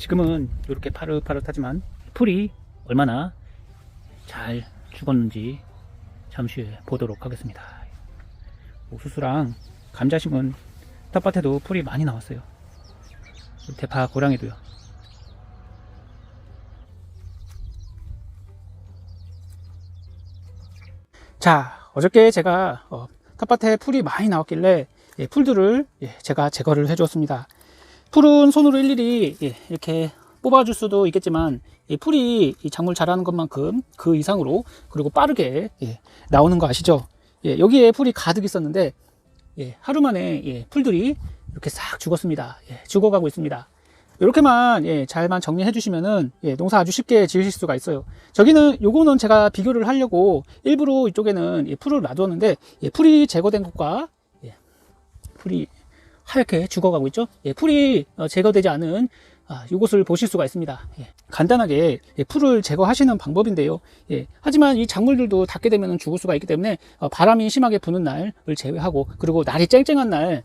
지금은 이렇게 파릇파릇하지만 풀이 얼마나 잘 죽었는지 잠시 보도록 하겠습니다. 옥수수랑 감자 심은 텃밭에도 풀이 많이 나왔어요. 대파 고랑이도요. 자, 어저께 제가 어, 텃밭에 풀이 많이 나왔길래 예, 풀들을 예, 제가 제거를 해주었습니다. 풀은 손으로 일일이 예, 이렇게 뽑아줄 수도 있겠지만 이 풀이 이 작물 자라는 것만큼 그 이상으로 그리고 빠르게 예, 나오는 거 아시죠? 예, 여기에 풀이 가득 있었는데 예, 하루 만에 예, 풀들이 이렇게 싹 죽었습니다. 예, 죽어가고 있습니다. 이렇게만 예, 잘만 정리해 주시면은 예, 농사 아주 쉽게 지으실 수가 있어요. 저기는 요거는 제가 비교를 하려고 일부러 이쪽에는 예, 풀을 놔두었는데 예, 풀이 제거된 것과 예, 풀이 하얗게 죽어가고 있죠. 예, 풀이 어, 제거되지 않은 아, 이것을 보실 수가 있습니다. 예, 간단하게 예, 풀을 제거하시는 방법인데요. 예, 하지만 이 작물들도 닿게 되면 죽을 수가 있기 때문에 어, 바람이 심하게 부는 날을 제외하고 그리고 날이 쨍쨍한 날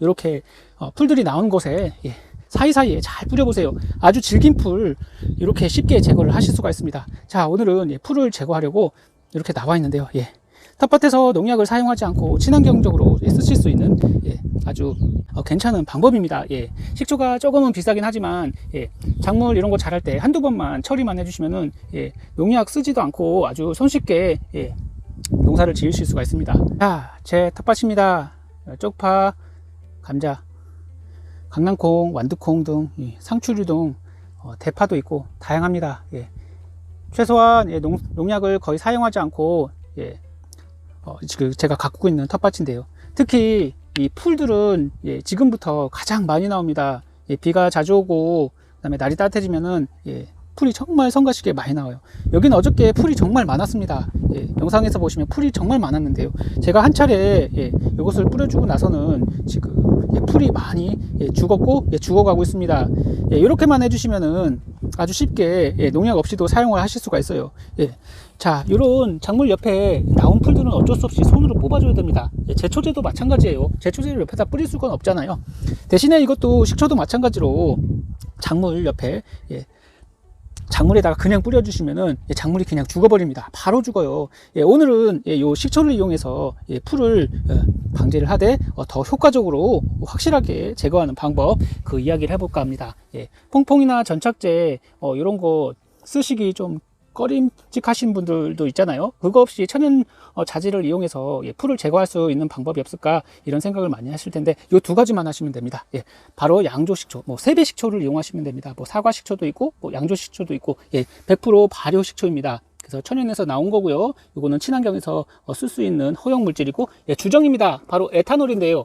이렇게 어, 풀들이 나온 곳에 예, 사이사이에 잘 뿌려보세요. 아주 질긴 풀 이렇게 쉽게 제거를 하실 수가 있습니다. 자 오늘은 예, 풀을 제거하려고 이렇게 나와 있는데요. 예, 텃밭에서 농약을 사용하지 않고 친환경적으로 예, 쓰실 수 있는 예, 아주 어, 괜찮은 방법입니다. 예, 식초가 조금은 비싸긴 하지만 예, 작물 이런 거 자랄 때 한두 번만 처리만 해주시면은 예, 농약 쓰지도 않고 아주 손쉽게 예, 농사를 지으실 수가 있습니다. 자, 제 텃밭입니다. 어, 쪽파, 감자, 강낭콩, 완두콩 등 예, 상추류 등 어, 대파도 있고 다양합니다. 예. 최소한 예, 농, 농약을 거의 사용하지 않고 예, 어, 지금 제가 가꾸고 있는 텃밭인데요. 특히 이 풀들은 예, 지금부터 가장 많이 나옵니다. 예, 비가 자주 오고 그 다음에 날이 따뜻해지면은 예, 풀이 정말 성가시게 많이 나와요. 여기는 어저께 풀이 정말 많았습니다. 예, 영상에서 보시면 풀이 정말 많았는데요. 제가 한 차례 예, 이것을 뿌려주고 나서는 지금 예, 풀이 많이 예, 죽었고 예, 죽어가고 있습니다. 예, 이렇게만 해주시면은 아주 쉽게 예, 농약 없이도 사용을 하실 수가 있어요. 예. 자, 이런 작물 옆에 나온 풀들은 어쩔 수 없이 손으로 뽑아줘야 됩니다. 예, 제초제도 마찬가지예요. 제초제를 옆에다 뿌릴 수가 없잖아요. 대신에 이것도 식초도 마찬가지로 작물 옆에 예, 작물에다가 그냥 뿌려주시면은 예, 작물이 그냥 죽어버립니다. 바로 죽어요. 예, 오늘은 예, 요 식초를 이용해서 예, 풀을 어, 방제를 하되 어, 더 효과적으로 확실하게 제거하는 방법 그 이야기를 해볼까 합니다. 예, 퐁퐁이나 전착제 어, 이런 거 쓰시기 좀 꺼림직하신 분들도 있잖아요. 그거 없이 천연 어, 자재를 이용해서 예, 풀을 제거할 수 있는 방법이 없을까 이런 생각을 많이 하실 텐데 이 두 가지만 하시면 됩니다. 예, 바로 양조식초, 뭐 세배 식초를 이용하시면 됩니다. 뭐 사과식초도 있고 뭐 양조식초도 있고 예, 100% 발효식초입니다. 그래서 천연에서 나온 거고요. 이거는 친환경에서 어, 쓸수 있는 허용 물질이고 예, 주정입니다. 바로 에탄올인데요.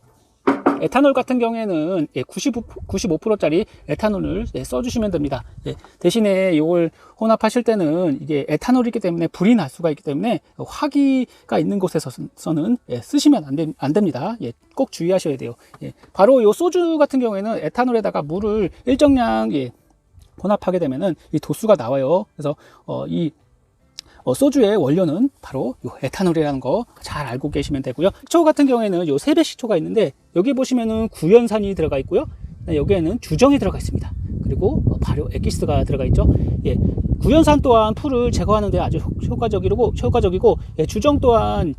에탄올 같은 경우에는 95, 95%짜리 에탄올을 예, 써주시면 됩니다. 예, 대신에 이걸 혼합하실 때는 이게 에탄올이기 때문에 불이 날 수가 있기 때문에 화기가 있는 곳에서는 예, 쓰시면 안, 됩니다. 예, 꼭 주의하셔야 돼요. 예, 바로 이 소주 같은 경우에는 에탄올에다가 물을 일정량 예, 혼합하게 되면은 이 도수가 나와요. 그래서 어, 이 어, 소주의 원료는 바로 요 에탄올이라는 거 잘 알고 계시면 되고요. 식초 같은 경우에는 요 세배 식초가 있는데 여기 보시면은 구연산이 들어가 있고요. 여기에는 주정이 들어가 있습니다. 그리고 어, 발효 엑기스가 들어가 있죠. 예, 구연산 또한 풀을 제거하는데 아주 효과적이고 효과적이고 예, 주정 또한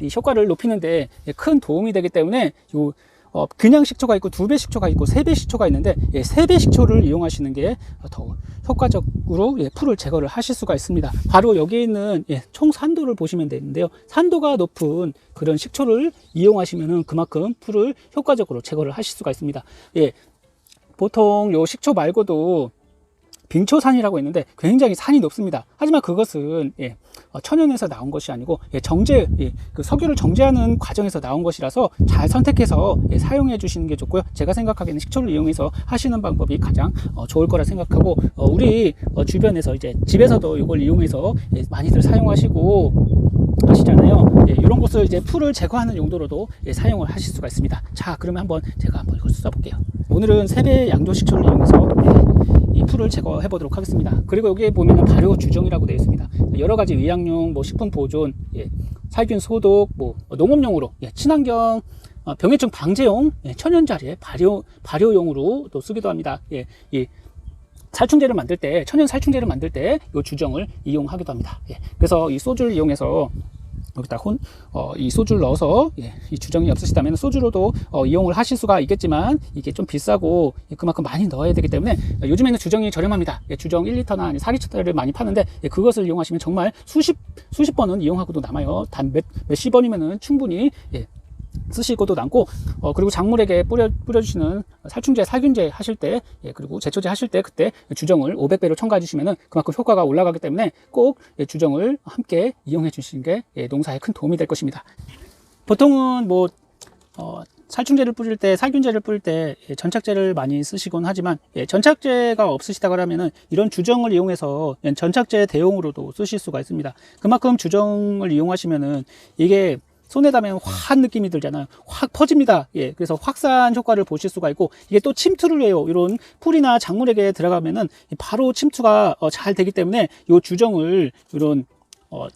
이 효과를 높이는데 예, 큰 도움이 되기 때문에 요 어, 그냥 식초가 있고 두 배 식초가 있고 세 배 식초가 있는데 예, 세배 식초를 이용하시는 게 더 효과적으로 예, 풀을 제거를 하실 수가 있습니다. 바로 여기에 있는 예, 총 산도를 보시면 되는데요. 산도가 높은 그런 식초를 이용하시면 그만큼 풀을 효과적으로 제거를 하실 수가 있습니다. 예, 보통 요 식초 말고도 빙초산이라고 있는데 굉장히 산이 높습니다. 하지만 그것은 예, 어, 천연에서 나온 것이 아니고 예, 정제 예, 그 석유를 정제하는 과정에서 나온 것이라서 잘 선택해서 예, 사용해 주시는 게 좋고요. 제가 생각하기에는 식초를 이용해서 하시는 방법이 가장 어, 좋을 거라 생각하고 어, 우리 어, 주변에서 이제 집에서도 이걸 이용해서 예, 많이들 사용하시고 하시잖아요. 예, 이런 것을 이제 풀을 제거하는 용도로도 예, 사용을 하실 수가 있습니다. 자, 그러면 한번 제가 한번 이걸 써볼게요. 오늘은 세배 양조 식초를 이용해서 예, 이 풀을 제거해 보도록 하겠습니다. 그리고 여기에 보면 발효 주정이라고 되어 있습니다. 여러 가지 의약용, 뭐 식품 보존, 예, 살균 소독, 뭐 농업용으로 예, 친환경 어, 병해충 방제용 예, 천연자재 발효 발효용으로 또 쓰기도 합니다. 예, 이 살충제를 만들 때 천연 살충제를 만들 때 이 주정을 이용하기도 합니다. 예, 그래서 이 소주를 이용해서 여기다 혼, 어, 이 소주를 넣어서 예, 이 주정이 없으시다면 소주로도 어, 이용을 하실 수가 있겠지만 이게 좀 비싸고 예, 그만큼 많이 넣어야 되기 때문에 어, 요즘에는 주정이 저렴합니다. 예, 주정 1리터나 아니 4리터를 많이 파는데 예, 그것을 이용하시면 정말 수십 수십 번은 이용하고도 남아요. 단 몇 몇십 번이면은 충분히 예, 쓰시고도 남고 어, 그리고 작물에게 뿌려 뿌려주시는 살충제, 살균제 하실 때 예, 그리고 제초제 하실 때 그때 주정을 500배로 첨가해 주시면은 그만큼 효과가 올라가기 때문에 꼭 예, 주정을 함께 이용해 주시는 게 예, 농사에 큰 도움이 될 것입니다. 보통은 뭐 어, 살충제를 뿌릴 때, 살균제를 뿌릴 때 예, 전착제를 많이 쓰시곤 하지만 예, 전착제가 없으시다고 하면은 이런 주정을 이용해서 예, 전착제 대용으로도 쓰실 수가 있습니다. 그만큼 주정을 이용하시면은 이게 손에 닿으면 확 느낌이 들잖아요. 확 퍼집니다. 예, 그래서 확산 효과를 보실 수가 있고 이게 또 침투를 해요. 이런 풀이나 작물에게 들어가면은 바로 침투가 어, 잘 되기 때문에 이 주정을 이런 어,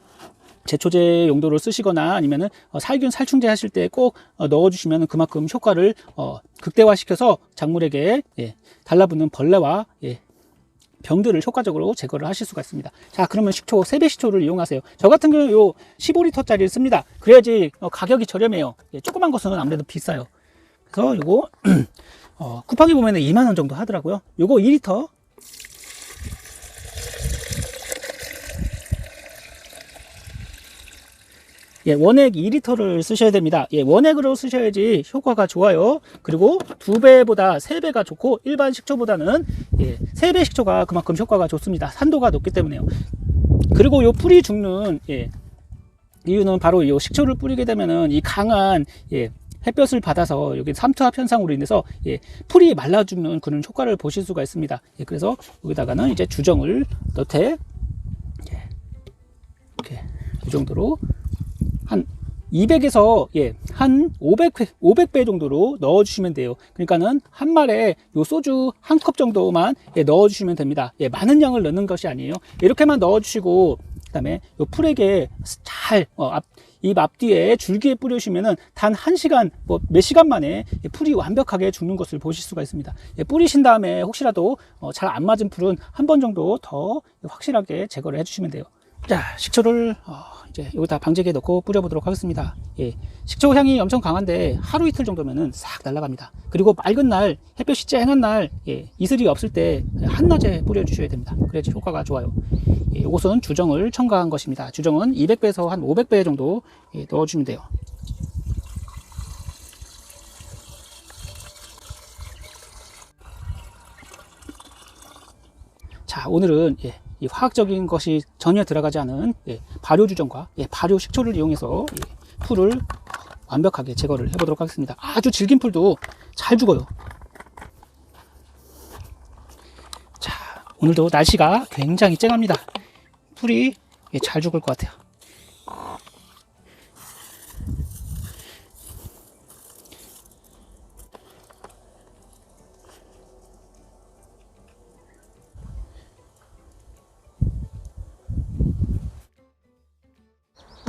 제초제 용도로 쓰시거나 아니면은 어, 살균 살충제 하실 때꼭 넣어주시면 그만큼 효과를 어, 극대화시켜서 작물에게 예, 달라붙는 벌레와 예, 병들을 효과적으로 제거를 하실 수가 있습니다. 자, 그러면 식초, 세배 식초를 이용하세요. 저 같은 경우 요 15리터짜리를 씁니다. 그래야지 어, 가격이 저렴해요. 예, 조그만 것은 아무래도 비싸요. 그래서 요거 어, 쿠팡에 보면 2만 원 정도 하더라고요. 요거 2리터 예, 원액 2리터를 쓰셔야 됩니다. 예, 원액으로 쓰셔야지 효과가 좋아요. 그리고 두 배보다 세 배가 좋고 일반 식초보다는 예, 세배 식초가 그만큼 효과가 좋습니다. 산도가 높기 때문에요. 그리고 요 풀이 죽는 예, 이유는 바로 이 식초를 뿌리게 되면은 이 강한 예, 햇볕을 받아서 여기 삼투압 현상으로 인해서 예, 풀이 말라 죽는 그런 효과를 보실 수가 있습니다. 예, 그래서 여기다가는 이제 주정을 넣되 예, 이렇게 이 정도로 한 200에서 예, 한 500, 500배 정도로 넣어 주시면 돼요. 그러니까는 한 말에 요 소주 한 컵 정도만 예, 넣어 주시면 됩니다. 예, 많은 양을 넣는 것이 아니에요. 이렇게만 넣어 주시고 그다음에 요 풀에게 잘 어, 앞, 이 앞뒤에 줄기에 뿌리시면은 단 한 시간 뭐 몇 시간 만에 예, 풀이 완벽하게 죽는 것을 보실 수가 있습니다. 예, 뿌리신 다음에 혹시라도 어, 잘 안 맞은 풀은 한 번 정도 더 확실하게 제거를 해주시면 돼요. 자, 식초를 어, 이제 여기다 방제기에 넣고 뿌려보도록 하겠습니다. 예, 식초 향이 엄청 강한데 하루 이틀 정도면은 싹 날아갑니다. 그리고 맑은 날, 햇볕이 쨍한 날, 예, 이슬이 없을 때 한낮에 뿌려주셔야 됩니다. 그래야지 효과가 좋아요. 예, 이것은 주정을 첨가한 것입니다. 주정은 200배에서 한 500배 정도 예, 넣어주면 돼요. 자, 오늘은 예, 이 화학적인 것이 전혀 들어가지 않은 예, 발효 주정과 예, 발효 식초를 이용해서 예, 풀을 완벽하게 제거를 해보도록 하겠습니다. 아주 질긴 풀도 잘 죽어요. 자, 오늘도 날씨가 굉장히 쨍합니다. 풀이 예, 잘 죽을 것 같아요.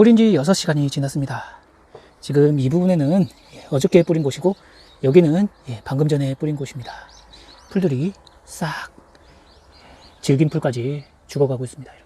뿌린 지 6시간이 지났습니다. 지금 이 부분에는 예, 어저께 뿌린 곳이고 여기는 예, 방금 전에 뿌린 곳입니다. 풀들이 싹 질긴 풀까지 죽어가고 있습니다.